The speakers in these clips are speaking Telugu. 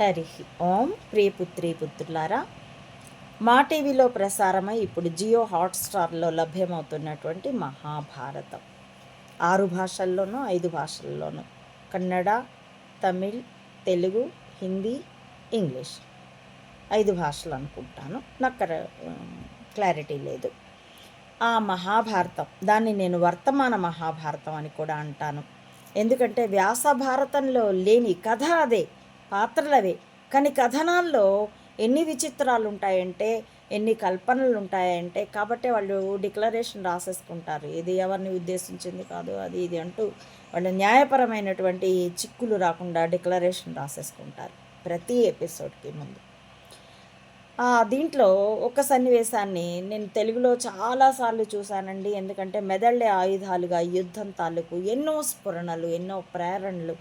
హరి ఓం ప్రియపుత్రి పుత్రులారా మా టీవీలో ప్రసారమై ఇప్పుడు జియో హాట్స్టార్లో లభ్యమవుతున్నటువంటి మహాభారతం. ఆరు భాషల్లోనూ ఐదు భాషల్లోనూ కన్నడ తమిళ్ తెలుగు హిందీ ఇంగ్లీష్. ఐదు భాషలు అనుకుంటాను. నాకు క్లారిటీ లేదు. ఆ మహాభారతం దాన్ని నేను వర్తమాన మహాభారతం అని కూడా అంటాను. ఎందుకంటే వ్యాస భారతంలో లేని కథ అదే. పాత్రలవే. కానీ కథనాల్లో ఎన్ని విచిత్రాలు ఉంటాయంటే ఎన్ని కల్పనలు ఉంటాయంటే కాబట్టి వాళ్ళు డిక్లరేషన్ రాసేసుకుంటారు. ఇది ఎవరిని ఉద్దేశించింది కాదు అది ఇది అంటూ వాళ్ళు న్యాయపరమైనటువంటి చిక్కులు రాకుండా డిక్లరేషన్ రాసేసుకుంటారు ప్రతి ఎపిసోడ్కి ముందు. దీంట్లో ఒక సన్నివేశాన్ని నేను తెలుగులో చాలాసార్లు చూశానండి. ఎందుకంటే మెదళ్ళే ఆయుధాలుగా యుద్ధం తాలూకు ఎన్నో స్ఫురణలు ఎన్నో ప్రేరణలు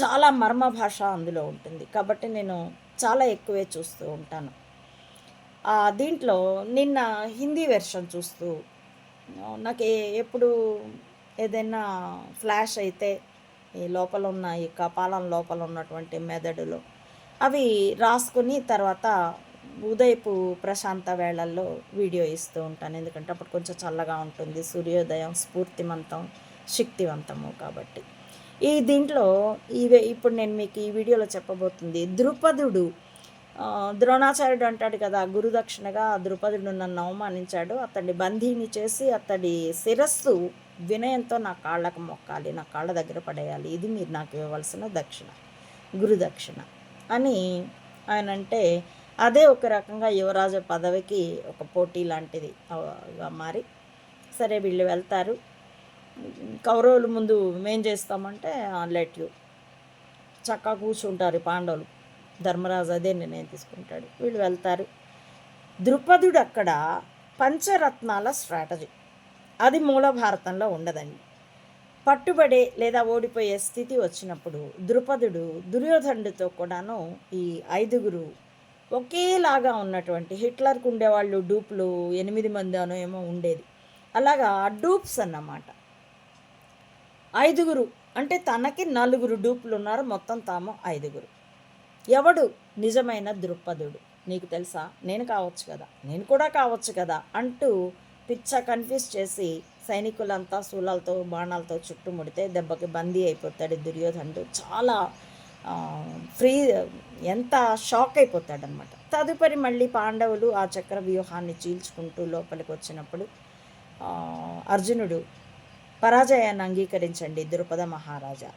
చాలా మర్మ భాష అందులో ఉంటుంది. కాబట్టి నేను చాలా ఎక్కువే చూస్తూ ఉంటాను. దీంట్లో నిన్న హిందీ వెర్షన్ చూస్తూ నాకు ఎప్పుడు ఏదైనా ఫ్లాష్ అయితే ఈ లోపల ఉన్న ఈ కపాలం లోపల ఉన్నటువంటి మెదడులో అవి రాసుకుని తర్వాత ఉదయపు ప్రశాంత వేళల్లో వీడియో ఇస్తూ ఉంటాను. ఎందుకంటే అప్పుడు కొంచెం చల్లగా ఉంటుంది. సూర్యోదయం స్ఫూర్తివంతం శక్తివంతము కాబట్టి. ఈ దీంట్లో ఇవే ఇప్పుడు నేను మీకు ఈ వీడియోలో చెప్పబోతుంది. ద్రుపదుడు ద్రోణాచార్యుడు అంటాడు కదా గురుదక్షిణగా ద్రుపదుడు నన్ను అవమానించాడు అతన్ని బందీని చేసి అతడి శిరస్సు వినయంతో నా కాళ్ళకు మొక్కాలి నా కాళ్ళ దగ్గర పడేయాలి ఇది మీరు నాకు ఇవ్వవలసిన దక్షిణ గురుదక్షిణ అని ఆయన అంటే అదే ఒక రకంగా యువరాజు పదవికి ఒక పోటీ లాంటిది మారి సరే వీళ్ళు వెళ్తారు. కౌరవులు ముందు మేం చేస్తామంటే లెట్ యూ చక్కగా కూర్చుంటారు పాండవులు. ధర్మరాజు అదే నిర్ణయం తీసుకుంటాడు. వీళ్ళు వెళ్తారు. ద్రుపదుడు అక్కడ పంచరత్నాల స్ట్రాటజీ. అది మూల భారతంలో ఉండదండి. పట్టుబడే లేదా ఓడిపోయే స్థితి వచ్చినప్పుడు ద్రుపదుడు దుర్యోధనుడితో కూడాను ఈ ఐదుగురు ఒకేలాగా ఉన్నటువంటి హిట్లర్కు ఉండేవాళ్ళు డూప్లు ఎనిమిది మంది అనో ఏమో ఉండేది. అలాగా డూప్స్ అన్నమాట. ఐదుగురు. అంటే తనకి నలుగురు డూపులు ఉన్నారు మొత్తం తాము ఐదుగురు. ఎవడు? నిజమైన దృక్పథుడు. నీకు తెలుసా? నేను కావచ్చు కదా? నేను కూడా కావచ్చు కదా? అంటూ పిచ్చ కన్ఫ్యూజ్ చేసి సైనికులంతా శూలాలతో బాణాలతో చుట్టుముడితే దెబ్బకి బందీ అయిపోతాడు దుర్యోధనుడు. చాలా ఫ్రీ ఎంత షాక్ అయిపోతాడనమాట. తదుపరి మళ్ళీ పాండవులు ఆ చక్ర వ్యూహాన్ని చీల్చుకుంటూ లోపలికి వచ్చినప్పుడు అర్జునుడు పరాజయాన్ని అంగీకరించండి ద్రుపద మహారాజా.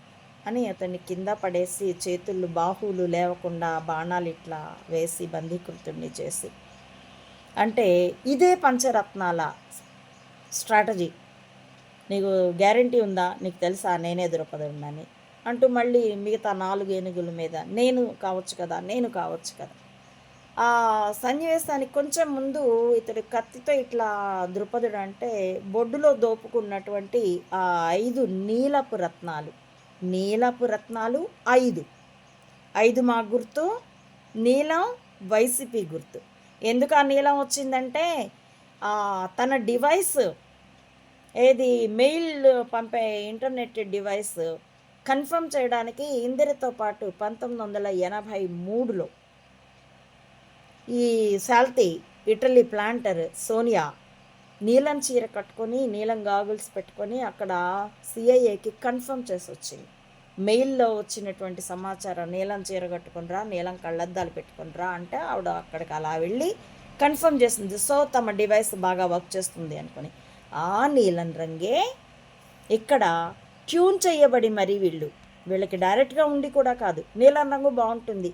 అని అతన్ని కింద పడేసి చేతులు బాహువులు లేవకుండా బాణాలు ఇట్లా వేసి బందీకృతుడిని చేసి. అంటే ఇదే పంచరత్నాల స్ట్రాటజీ. నీకు గ్యారంటీ ఉందా? నీకు తెలుసా? నేనే ద్రుపదుడినని అంటూ మళ్ళీ మిగతా నాలుగు ఏనుగుల మీద నేను కావచ్చు కదా నేను కావచ్చు కదా. ఆ సన్నివేశానికి కొంచెం ముందు ఇతడు కత్తితో ఇట్లా ద్రుపదుడు అంటే బొడ్డులో దోపుకున్నటువంటి ఆ ఐదు నీలపు రత్నాలు. నీలపు రత్నాలు ఐదు. ఐదు మా గుర్తు నీలం వైసీపీ గుర్తు. ఎందుకు ఆ నీలం వచ్చిందంటే తన డివైస్ ఏది మెయిల్ పంపే ఇంటర్నెట్ డివైస్ కన్ఫర్మ్ చేయడానికి ఇందిరతో పాటు పంతొమ్మిది వందల ఎనభై మూడులో ఈ సాల్తీ ఇటలీ ప్లాంటర్ సోనియా నీలం చీర కట్టుకొని నీలం గాగుల్స్ పెట్టుకొని అక్కడ సిఐఏకి కన్ఫర్మ్ చేసి వచ్చింది మెయిల్లో వచ్చినటువంటి సమాచారం నీలం చీర కట్టుకునిరా నీలం కళ్ళద్దాలు పెట్టుకునిరా అంటే ఆవిడ అక్కడికి అలా వెళ్ళి కన్ఫర్మ్ చేసింది. సో తమ డివైస్ బాగా వర్క్ చేస్తుంది అనుకొని. ఆ నీలం రంగే ఇక్కడ ట్యూన్ చేయబడి మరి వీళ్ళు. వీళ్ళకి డైరెక్ట్గా ఉండి కూడా కాదు. నీలం రంగు బాగుంటుంది.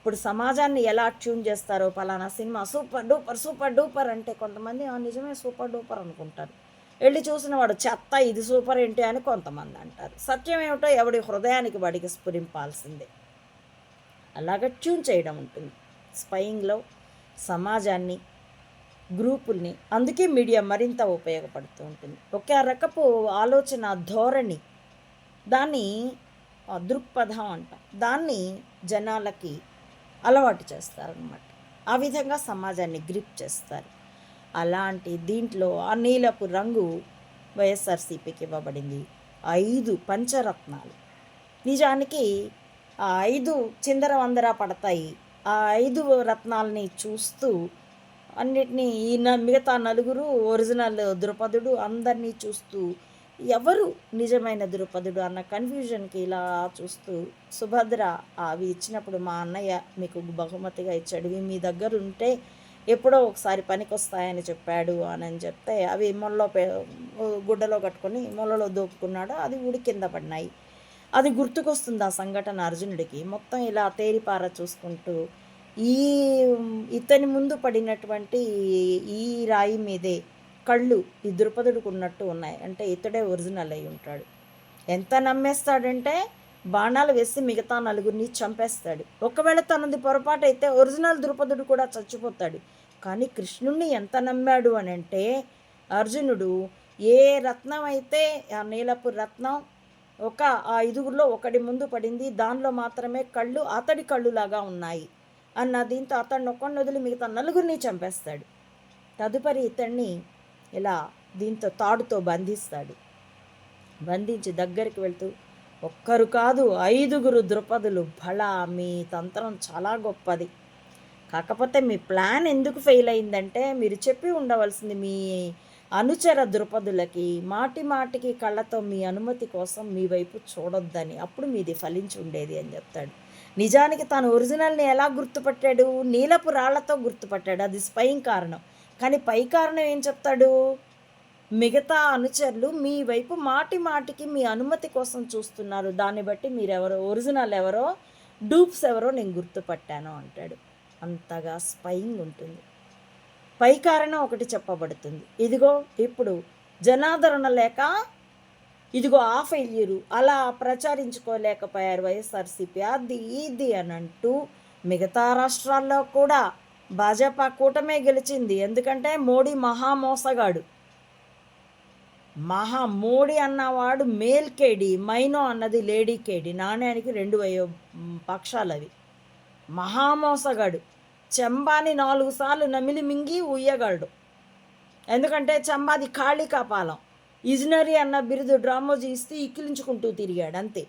ఇప్పుడు సమాజాన్ని ఎలా ట్యూన్ చేస్తారో పలానా cinema super duper super duper అంటే కొంతమంది "ఆ, నిజమే సూపర్ డూపర్ అనుకుంటారు. వెళ్ళి చూసిన వాడు చెత్త ఇది సూపర్ ఏంటి? అని కొంతమంది అంటారు. సత్యం ఏమిటో ఎవడి హృదయానికి వాడికి స్ఫురింపాల్సిందే. అలాగ ట్యూన్ చేయడం ఉంటుంది. స్పయింగ్లో సమాజాన్ని గ్రూపుల్ని అందుకే మీడియా మరింత ఉపయోగపడుతూ ఉంటుంది. ఒకే రకపు ఆలోచన ధోరణి దాన్ని దృక్పథం అంటాం. దాన్ని జనాలకి అలవాటు చేస్తారనమాట ఆ విధంగా సమాజాన్ని గ్రిప్ చేస్తారు. అలాంటి దీంట్లో ఆ నీలపు రంగు వైఎస్ఆర్సీపీకి ఇవ్వబడింది. ఐదు పంచరత్నాలు. నిజానికి ఆ ఐదు చిందర వందర పడతాయి. ఆ ఐదు రత్నాలని చూస్తూ అన్నిటినీ ఈ మిగతా నలుగురు ఒరిజినల్ ద్రుపదుడు అందరినీ చూస్తూ ఎవరు నిజమైన ద్రుపదుడు అన్న కన్ఫ్యూజన్కి ఇలా చూస్తూ సుభద్ర అవి ఇచ్చినప్పుడు మా అన్నయ్య మీకు బహుమతిగా ఇచ్చాడు. ఇవి మీ దగ్గర ఉంటే ఎప్పుడో ఒకసారి పనికొస్తాయని చెప్పాడు అని అని చెప్తే అవి మొల్లో గుడ్డలో కట్టుకొని మొలలో దోపుకున్నాడు. అది ఉడి కింద పడినాయి. అది గుర్తుకొస్తుంది ఆ సంఘటన అర్జునుడికి. మొత్తం ఇలా తేరిపార చూసుకుంటూ ఈ ఇతని ముందు పడినటువంటి ఈ రాయి మీదే కళ్ళు ఈ ద్రుపదుడికి ఉన్నట్టు ఉన్నాయి. అంటే ఇతడే ఒరిజినల్ అయి ఉంటాడు. ఎంత నమ్మేస్తాడంటే బాణాలు వేసి మిగతా నలుగురిని చంపేస్తాడు. ఒకవేళ తనది పొరపాటు అయితే ఒరిజినల్ ద్రుపదుడు కూడా చచ్చిపోతాడు. కానీ కృష్ణుణ్ణి ఎంత నమ్మాడు అని అంటే అర్జునుడు ఏ రత్నం అయితే ఆ నీలపు రత్నం ఒక ఆ ఐదుగురిలో ఒకటి ముందు పడింది. దానిలో మాత్రమే కళ్ళు అతడి కళ్ళులాగా ఉన్నాయి అన్న దీంతో అతడిని ఒక్కడిని వదిలి మిగతా నలుగురిని చంపేస్తాడు. తదుపరి ఇతన్ని ఇలా దీంతో తాడుతో బంధిస్తాడు. బంధించి దగ్గరికి వెళ్తూ ఒక్కరు కాదు ఐదుగురు ద్రుపదులు. బళ మీ తంత్రం చాలా గొప్పది. కాకపోతే మీ ప్లాన్ ఎందుకు ఫెయిల్ అయిందంటే మీరు చెప్పి ఉండవలసింది మీ అనుచర ద్రుపదులకి మాటి మాటికి కళ్ళతో మీ అనుమతి కోసం మీ వైపు చూడొద్దని. అప్పుడు మీది ఫలించి ఉండేది అని చెప్తాడు. నిజానికి తను ఒరిజినల్ని ఎలా గుర్తుపట్టాడు? నీలపు రాళ్ళతో గుర్తుపట్టాడు. అది స్పయం కారణం. కానీ పై కారణం ఏం చెప్తాడు? మిగతా అనుచరులు మీ వైపు మాటి మాటికి మీ అనుమతి కోసం చూస్తున్నారు. దాన్ని బట్టి మీరెవరో ఒరిజినల్ ఎవరో డూప్స్ ఎవరో నేను గుర్తుపట్టాను అంటాడు. అంతగా స్పైయింగ్ ఉంటుంది. పై కారణం ఒకటి చెప్పబడుతుంది. ఇదిగో ఇప్పుడు జనాదరణ లేక ఇదిగో ఆ ఫెయిల్యూరు అలా ప్రచారించుకోలేకపోయారు వైఎస్ఆర్సీపీ. అది ఇది అని అంటూ మిగతా రాష్ట్రాల్లో కూడా భాజపా కూటమే గెలిచింది. ఎందుకంటే మోడీ మహామోసగాడు. మహా మోడీ అన్నవాడు మేల్ కేడి మైనో అన్నది లేడీ కేడి నాణ్యానికి రెండు వయో పక్షాలు అవి మహామోసగాడు. చెంబాని నాలుగు సార్లు నమిలి మింగి ఉయ్యగలడు ఎందుకంటే చెంబాది ఖాళీ కాపాలం. ఇజనరీ అన్న బిరుదు డ్రామోజీ ఇస్తే ఇక్కిలించుకుంటూ తిరిగాడు అంతే.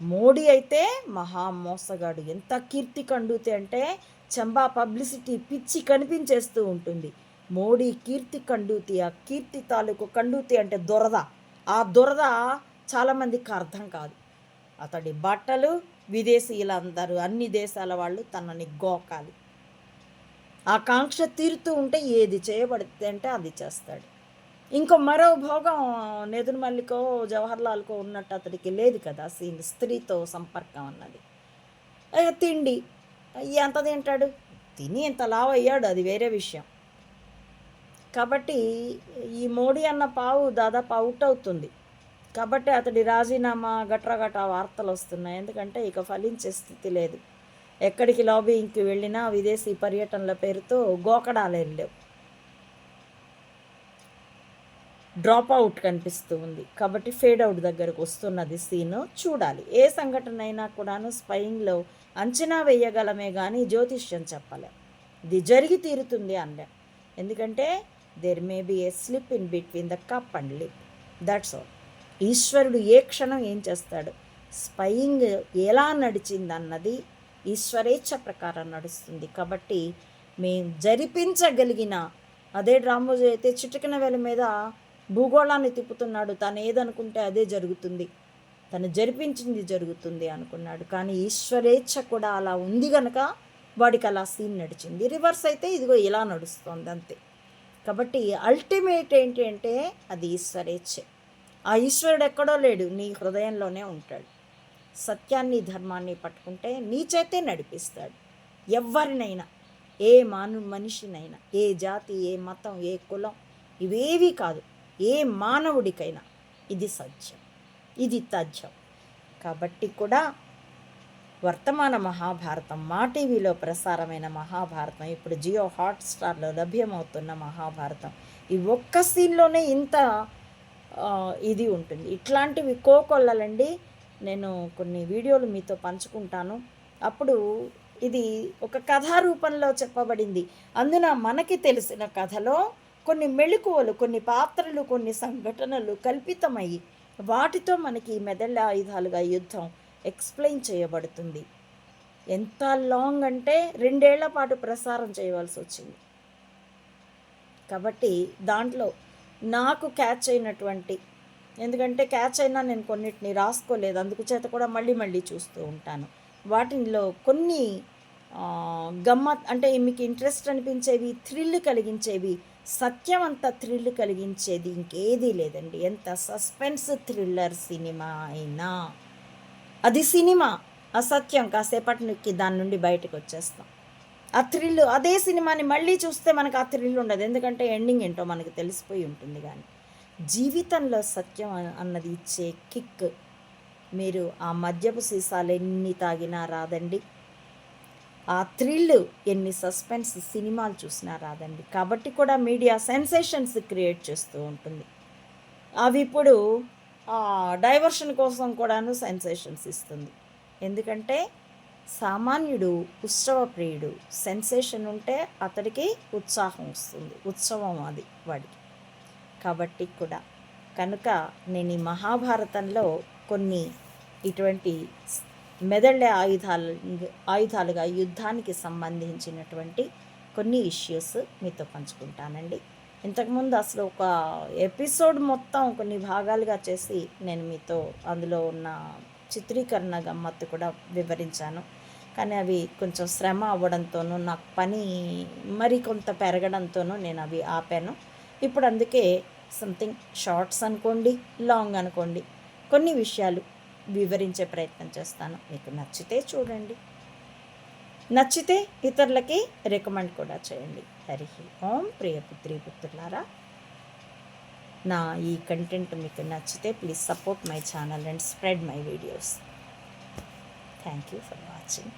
మోడీ అయితే మహా మోసగాడు. ఎంత కీర్తి కండుతే అంటే చంబా పబ్లిసిటీ పిచ్చి కనిపించేస్తూ ఉంటుంది. మోడీ కీర్తి కండూతి ఆ కీర్తి తాలూకు కండూతి అంటే దొరద. ఆ దురద చాలామందికి అర్థం కాదు. అతడి బట్టలు విదేశీయులందరూ అన్ని దేశాల వాళ్ళు తనని గోకాలి. ఆకాంక్ష తీరుతూ ఉంటే ఏది చేయబడితే అంటే అది చేస్తాడు. ఇంకో మరో భోగం నెదురుమల్లికో జవహర్లాల్కో ఉన్నట్టు అతడికి లేదు కదా సీన్ స్త్రీతో సంపర్కం అన్నది. అయ్యా తిండి. ఎంత తింటాడు? తిని ఇంత లావు అయ్యాడు అది వేరే విషయం. కాబట్టి ఈ మోడీ అన్న పావు దాదాపు అవుట్ అవుతుంది. కాబట్టి అతడి రాజీనామా గట్రా గట్రా వార్తలు వస్తున్నాయి. ఎందుకంటే ఇక ఫలించే స్థితి లేదు. ఎక్కడికి లాబీయింగ్కి వెళ్ళినా విదేశీ పర్యటనల పేరుతో గోకడాలు వెళ్ళావు డ్రాప్ అవుట్ కనిపిస్తూ ఉంది. కాబట్టి ఫేడ్ అవుట్ దగ్గరకు వస్తున్నది సీన్. చూడాలి. ఏ సంఘటన అయినా కూడాను స్పయింగ్లో అంచనా వేయగలమే కానీ జ్యోతిష్యం చెప్పలేం. ఇది జరిగి తీరుతుంది అనలే ఎందుకంటే there may be a slip in between the cup and lip that's all ఈశ్వరుడు ఏ క్షణం ఏం చేస్తాడు? స్పయింగ్ ఎలా నడిచింది అన్నది ఈశ్వరేచ్ఛ ప్రకారం నడుస్తుంది. కాబట్టి మేము జరిపించగలిగిన అదే డ్రామోజీ అయితే చిటికిన వేల మీద భూగోళాన్ని తిప్పుతున్నాడు. తను ఏదనుకుంటే అదే జరుగుతుంది. తను జరిపించింది జరుగుతుంది అనుకున్నాడు. కానీ ఈశ్వరేచ్ఛ కూడా అలా ఉంది గనక వాడికి అలా సీన్ నడిచింది. రివర్స్ అయితే ఇదిగో ఇలా నడుస్తుంది అంతే. కాబట్టి అల్టిమేట్ ఏంటి అంటే అది ఈశ్వరేచ్ఛే. ఆ ఈశ్వరుడు ఎక్కడో లేడు. నీ హృదయంలోనే ఉంటాడు. సత్యాన్ని ధర్మాన్ని పట్టుకుంటే నీ చేతే నడిపిస్తాడు. ఎవరినైనా ఏ మాను మనిషినైనా ఏ జాతి ఏ మతం ఏ కులం ఇవేవి కాదు. ఏ మానవుడికైనా ఇది సత్యం ఇది తథ్యం. కాబట్టి కూడా వర్తమాన మహాభారతం మా టీవీలో ప్రసారమైన మహాభారతం ఇప్పుడు జియో హాట్స్టార్లో లభ్యమవుతున్న మహాభారతం ఈ ఒక్క సీన్లోనే ఇంత ఇది ఉంటుంది. ఇట్లాంటివి కోకొల్లలండి. నేను కొన్ని వీడియోలు మీతో పంచుకుంటాను. అప్పుడు ఇది ఒక కథా రూపంలో చెప్పబడింది. అందున మనకి తెలిసిన కథలో కొన్ని మెళుకువలు కొన్ని పాత్రలు కొన్ని సంఘటనలు కల్పితమయ్యి వాటితో మనకి మెదళ్ళ ఆయుధాలుగా యుద్ధం ఎక్స్ప్లెయిన్ చేయబడుతుంది. ఎంత లాంగ్ అంటే రెండేళ్ళ పాటు ప్రసారం చేయవలసి వచ్చింది. కాబట్టి దాంట్లో నాకు క్యాచ్ అయినటువంటి ఎందుకంటే క్యాచ్ అయినా నేను కొన్నిటిని రాసుకోలేదు అందుకు చేత కూడా మళ్ళీ మళ్ళీ చూస్తూ ఉంటాను. వాటిలో కొన్ని గమ్మత్ అంటే మీకు ఇంట్రెస్ట్ అనిపించేవి థ్రిల్ కలిగించేవి సత్యం అంత థ్రిల్ కలిగించేది ఇంకేదీ లేదండి. ఎంత సస్పెన్స్ థ్రిల్లర్ సినిమా అయినా. అది సినిమా అసత్యం నుంచి దాని నుండి బయటకు వచ్చేస్తాం ఆ థ్రిల్ అదే సినిమాని మళ్ళీ చూస్తే మనకు ఆ థ్రిల్ ఉండదు. ఎందుకంటే ఎండింగ్ ఏంటో మనకు తెలిసిపోయి ఉంటుంది కానీ జీవితంలో సత్యం అన్నది ఇచ్చే కిక్ మీరు ఆ మద్యపు సీసాలు ఎన్ని తాగినా రాదండి. ఆ థ్రిల్ ఎన్ని సస్పెన్స్ సినిమాలు చూసినా రాదండి. కాబట్టి కూడా మీడియా సెన్సేషన్స్ క్రియేట్ చేస్తూ ఉంటుంది. అవి ఇప్పుడు డైవర్షన్ కోసం కూడాను సెన్సేషన్స్ ఇస్తుంది. ఎందుకంటే సామాన్యుడు ఉత్సవ ప్రియుడు సెన్సేషన్ ఉంటే అతడికి ఉత్సాహం వస్తుంది. ఉత్సవం అది వాడికి. కాబట్టి కూడా కనుక నేను ఈ మహాభారతంలో కొన్ని ఇటువంటి మెదళ్ళే ఆయుధాలు ఆయుధాలుగా యుద్ధానికి సంబంధించినటువంటి కొన్ని ఇష్యూస్ మీతో పంచుకుంటానండి. ఇంతకుముందు అసలు ఒక ఎపిసోడ్ మొత్తం కొన్ని భాగాలుగా చేసి నేను మీతో అందులో ఉన్న చిత్రీకరణ గమ్మత్తు కూడా వివరించాను. కానీ అవి కొంచెం శ్రమ అవ్వడంతోనూ నాకు పని మరి కొంత పెరగడంతోనూ నేను అవి ఆపాను. ఇప్పుడు అందుకే సంథింగ్ షార్ట్స్ అనుకోండి లాంగ్ అనుకోండి కొన్ని విషయాలు వివరించే ప్రయత్నం చేస్తాను. మీకు నచ్చితే చూడండి. నచ్చితే ఇతరులకి రికమెండ్ కూడా చేయండి. హరి ఓం. ప్రియపుత్రి పుత్రులారా నా ఈ కంటెంట్ మీకు నచ్చితే please support my channel and spread my videos. Thank you for watching.